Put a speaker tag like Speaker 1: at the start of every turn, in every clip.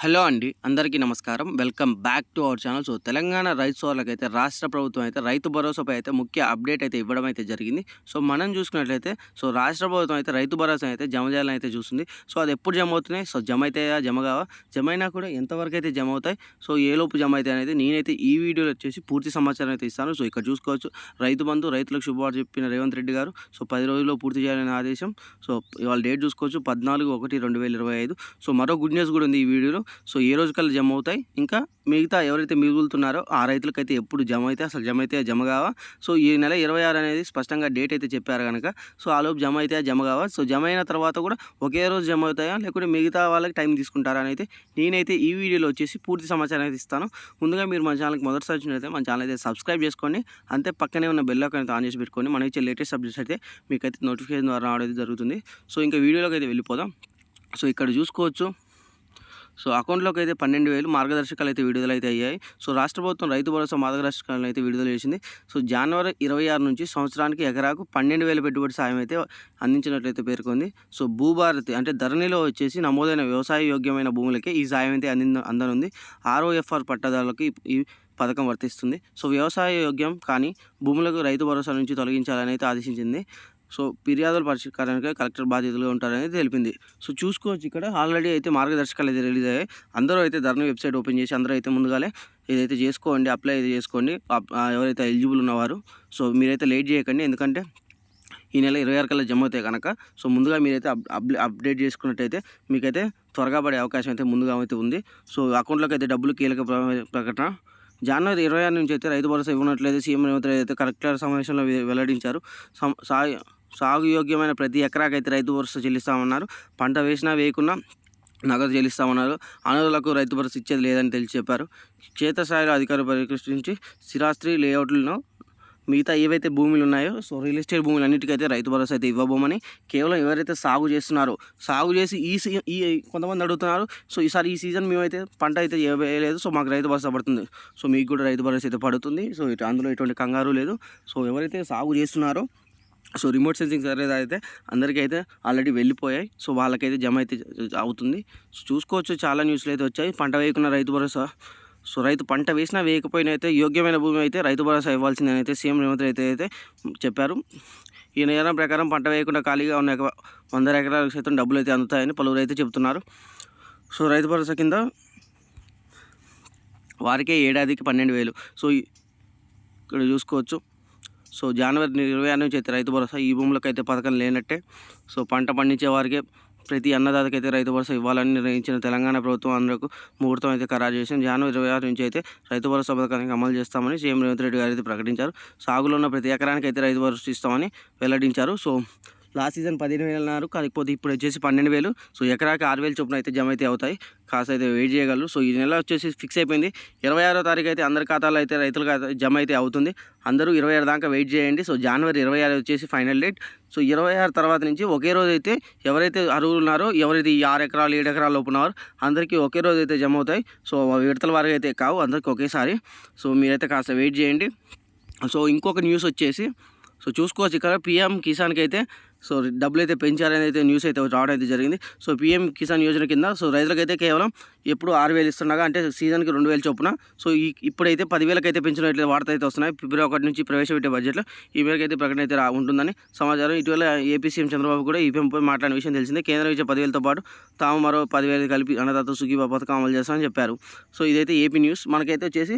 Speaker 1: Hello అండి అందరికీ నమస్కారం. Welcome back to our channel. So Telangana రైతు సోదరులకు అయితే రాష్ట్ర ప్రభుత్వం అయితే రైతు భరోసాపై అయితే ముఖ్య అప్డేట్ అయితే ఇవ్వడం అయితే జరిగింది. సో మనం చూసుకున్నట్లయితే సో రాష్ట్ర ప్రభుత్వం అయితే రైతు భరోసా అయితే జమ చేయాలని అయితే చూస్తుంది. సో అది ఎప్పుడు జమ అవుతున్నాయి? సో జమ అవుతాయా జమ కావా? జమ అయినా కూడా ఎంతవరకు అయితే జమ అవుతాయి? సో ఏ లోపు జమ అవుతాయి అనేది నేనైతే ఈ వీడియోలో వచ్చేసి పూర్తి సమాచారం అయితే ఇస్తాను. సో ఇక్కడ చూసుకోవచ్చు. రైతు బంధు రైతులకు శుభవార్త చెప్పిన రేవంత్ రెడ్డి గారు. సో పది రోజుల్లో పూర్తి చేయాలని ఆదేశం. సో ఇవాళ డేట్ చూసుకోవచ్చు. పద్నాలుగు ఒకటి రెండు వేల ఇరవై ఐదు. సో మరో గుడ్ న్యూస్ కూడా ఉంది ఈ వీడియోలో. సో ఏ రోజు కల్లా జమ అవుతాయి? ఇంకా మిగతా ఎవరైతే మిగులుతున్నారో ఆ రైతులకైతే ఎప్పుడు జమ అయితే అసలు జమ అయితే జమ కావా? సో ఈ నెల ఇరవై ఆరు అనేది స్పష్టంగా డేట్ అయితే చెప్పారు కనుక సో ఆ లోపు జమ అయితే జమ కావా? సో జమ అయిన తర్వాత కూడా ఒకే రోజు జమ అవుతాయా? లేకుంటే మిగతా వాళ్ళకి టైం తీసుకుంటారా అని అయితే నేనైతే ఈ వీడియోలో వచ్చేసి పూర్తి సమాచారం అయితే ఇస్తాను. ముందుగా మీరు మా ఛానల్కి మొదటిసారి వచ్చినట్లయితే మా ఛానల్ అయితే సబ్స్క్రైబ్ చేసుకోండి. అంతే పక్కనే ఉన్న బెల్ అయితే ఆన్ చేసి పెట్టుకోండి. మనం ఇచ్చే లేటెస్ట్ అప్డేట్స్ అయితే మీకైతే నోటిఫికేషన్ ద్వారా రావడం జరుగుతుంది. సో ఇంకా వీడియోలోకి అయితే వెళ్ళిపోదాం. సో ఇక్కడ చూసుకోవచ్చు. సో అకౌంట్లోకి అయితే పన్నెండు వేలు మార్గదర్శకాలు అయితే విడుదలైతే అయ్యాయి. సో రాష్ట్ర ప్రభుత్వం రైతు భరోసా మార్గదర్శకాలను అయితే విడుదల చేసింది. సో జనవరి ఇరవై ఆరు నుంచి సంవత్సరానికి ఎకరాకు పన్నెండు వేల పెట్టుబడి సాయం అయితే అందించినట్లయితే పేర్కొంది. సో భూభారతి అంటే ధరణిలో వచ్చేసి నమోదైన వ్యవసాయ యోగ్యమైన భూములకే ఈ సాయం అయితే అంది అందనుంది. ఆర్ఓఎఫ్ఆర్ పట్టదారులకు ఈ పథకం వర్తిస్తుంది. సో వ్యవసాయ యోగ్యం కానీ భూములకు రైతు భరోసా నుంచి తొలగించాలని అయితే ఆదేశించింది. సో ఫిర్యాదుల పరిష్కారానికి కలెక్టర్ బాధ్యతలుగా ఉంటారని తెలిపింది. సో చూసుకోవచ్చు ఇక్కడ. ఆల్రెడీ అయితే మార్గదర్శకాలు అయితే రిలీజ్ అయ్యాయి. అందరూ అయితే ధరణి వెబ్సైట్ ఓపెన్ చేసి అందరూ అయితే ముందుగానే ఇదైతే చేసుకోండి అప్లై అయితే చేసుకోండి. ఎవరైతే ఎలిజిబుల్ ఉన్నవారు. సో మీరైతే లేట్ చేయకండి. ఎందుకంటే ఈ నెల ఇరవై ఆరు కల్లా జమ అవుతాయి కనుక సో ముందుగా మీరైతే అప్ అప్డేట్ చేసుకున్నట్టయితే మీకైతే త్వరగా పడే అవకాశం అయితే ముందుగా అయితే ఉంది. సో అకౌంట్లోకి అయితే డబ్బులు కీలక ప్ర- ప్రకటన. జనవరి ఇరవై ఆరు నుంచి అయితే రైతు భరోసా ఇవ్వనట్లయితే సీఎం రేవంత్ రెడ్డి అయితే కలెక్టర్ సమావేశంలో వెల్లడించారు. సం- సాయి సాగు యోగ్యమైన ప్రతి ఎకరాకైతే రైతు భరోసా చెల్లిస్తామన్నారు. పంట వేసినా వేయకున్నా నగదు చెల్లిస్తామన్నారు. అనర్హులకు రైతు భరోసా ఇచ్చేది లేదని తెలిసి చెప్పారు. క్షేత్రస్థాయిలో అధికారులు పరిష్కరించి స్థిరాస్త్రి లేఅవుట్లను మిగతా ఏవైతే భూములు ఉన్నాయో సో రియల్ ఎస్టేట్ భూములు అన్నిటికైతే రైతు భరోసా అయితే ఇవ్వబోమని కేవలం ఎవరైతే సాగు చేస్తున్నారో సాగు చేసి ఈ సీ ఈ కొంతమంది అడుగుతున్నారు. సో ఈసారి ఈ సీజన్ మేమైతే పంట అయితే ఏ- వేయలేదు. సో మాకు రైతు భరోసా పడుతుంది. సో మీకు కూడా రైతు భరోసా అయితే పడుతుంది. సో ఇటు అందులో ఎటువంటి కంగారు లేదు. సో ఎవరైతే సాగు చేస్తున్నారో సో రిమోట్ సెన్సింగ్ సర్వేస్ అయితే అందరికీ అయితే ఆల్రెడీ వెళ్ళిపోయాయి. సో వాళ్ళకైతే జమ అయితే అవుతుంది. సో చూసుకోవచ్చు చాలా న్యూస్లు అయితే వచ్చాయి. పంట వేయకున్న రైతు భరోసా. సో రైతు పంట వేసినా వేయకపోయినా అయితే యోగ్యమైన భూమి అయితే రైతు భరోసా ఇవ్వాల్సిందని అయితే సీఎం రేవంత్ రెడ్డి అయితే చెప్పారు. ఈ నిర్ణయం ప్రకారం పంట వేయకుండా ఖాళీగా ఉన్న ఎక- వందల ఎకరాలకు సైతం డబ్బులు అయితే అందుతాయని పలువురు అయితే చెబుతున్నారు. సో రైతు భరోసా కింద వారికే ఏడాదికి పన్నెండు వేలు. సో ఇక్కడ చూసుకోవచ్చు. సో జనవరి ఇరవై ఆరు నుంచి అయితే రైతు భరోసా ఈ భూములకు అయితే పథకం లేనట్టే. సో పంట పండించే వారికే ప్రతి అన్నదాతకైతే రైతు భరోసా ఇవ్వాలని నిర్ణయించిన తెలంగాణ ప్రభుత్వం అందరకు ముహూర్తం అయితే ఖరారు చేసింది. జనవరి ఇరవై ఆరు నుంచి అయితే రైతు భరోసా పథకానికి అమలు చేస్తామని సీఎం రేవంత్ రెడ్డి గారు అయితే ప్రకటించారు. సాగులో ఉన్న ప్రతి ఎకరానికి అయితే రైతు భరోసా ఇస్తామని వెల్లడించారు. సో లాస్ట్ సీజన్ పదిహేను వేలు అన్నారు. కాకపోతే ఇప్పుడు వచ్చేసి పన్నెండు వేలు. సో ఎకరాకి ఆరు వేలు చొప్పున అయితే జమ అయితే అవుతాయి. కాస్త అయితే వెయిట్ చేయగలరు. సో ఈ నెల వచ్చేసి ఫిక్స్ అయిపోయింది. ఇరవై ఆరో తారీఖు అయితే అందరి ఖాతాలో అయితే రైతుల ఖాతా జమ అయితే అవుతుంది. అందరూ ఇరవై ఆరు దాకా వెయిట్ చేయండి. సో జనవరి ఇరవై ఆరు వచ్చేసి ఫైనల్ డేట్ సో ఇరవై ఆరు తర్వాత నుంచి ఒకే రోజు అయితే ఎవరైతే అరువులు ఉన్నారో ఎవరైతే ఈ ఆరు ఎకరాలు ఏడు ఎకరాలు లోపు ఉన్నారో అందరికీ ఒకే రోజు అయితే జమ అవుతాయి. సో విడతల వారికి అయితే కావు. అందరికీ ఒకేసారి. సో మీరైతే కాస్త వెయిట్ చేయండి. సో ఇంకొక న్యూస్ వచ్చేసి సో చూసుకోవచ్చు ఇక్కడ. పిఎం కిసాన్కి అయితే సో డబ్బులు అయితే పెంచారని అయితే న్యూస్ అయితే రావడం అయితే జరిగింది. సో పిఎం కిసాన్ యోజన కింద సో రైతులకైతే కేవలం ఎప్పుడు ఆరు వేలు ఇస్తుండగా అంటే సీజన్కి రెండు వేలు చొప్పున. సో ఈ ఇప్పుడైతే పదివేలకైతే అయితే పెంచినట్లు వార్త అయితే వస్తున్నాయి. ఫిబ్రవరి ఒకటి నుంచి ప్రవేశపెట్టే బడ్జెట్లో ఈ మేరకు అయితే ప్రకటన అయితే ఉంటుందని సమాచారం. ఇటీవల ఏపీ సీఎం చంద్రబాబు కూడా ఈ పెంపుపై మాట్లాడిన విషయం తెలిసిందే. కేంద్రం ఇచ్చే పదివేలతో పాటు తాము మరో పదివేలు కలిపి అన్నదాత సుఖీబా పథకం అమలు చేస్తామని చెప్పారు. సో ఇదైతే ఏపీ న్యూస్. మనకైతే వచ్చేసి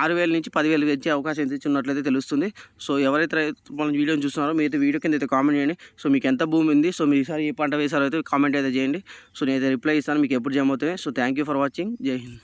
Speaker 1: ఆరు వేల నుంచి పదివేలు పెంచే అవకాశం అయితే ఉన్నట్లయితే తెలుస్తుంది. సో ఎవరైతే మన వీడియోని చూస్తున్నారో మీరైతే వీడియో కింద అయితే కామెంట్ చేయండి. సో మీకు ఎంత భూమి ఉంది సో మీరు ఈసారి ఏ పంట వేసారో అయితే కామెంట్ అయితే చేయండి. సో నేనైతే రిప్లై ఇస్తాను మీకు ఎప్పుడు జమ అవుతాయి so thank you for watching జై హింద్.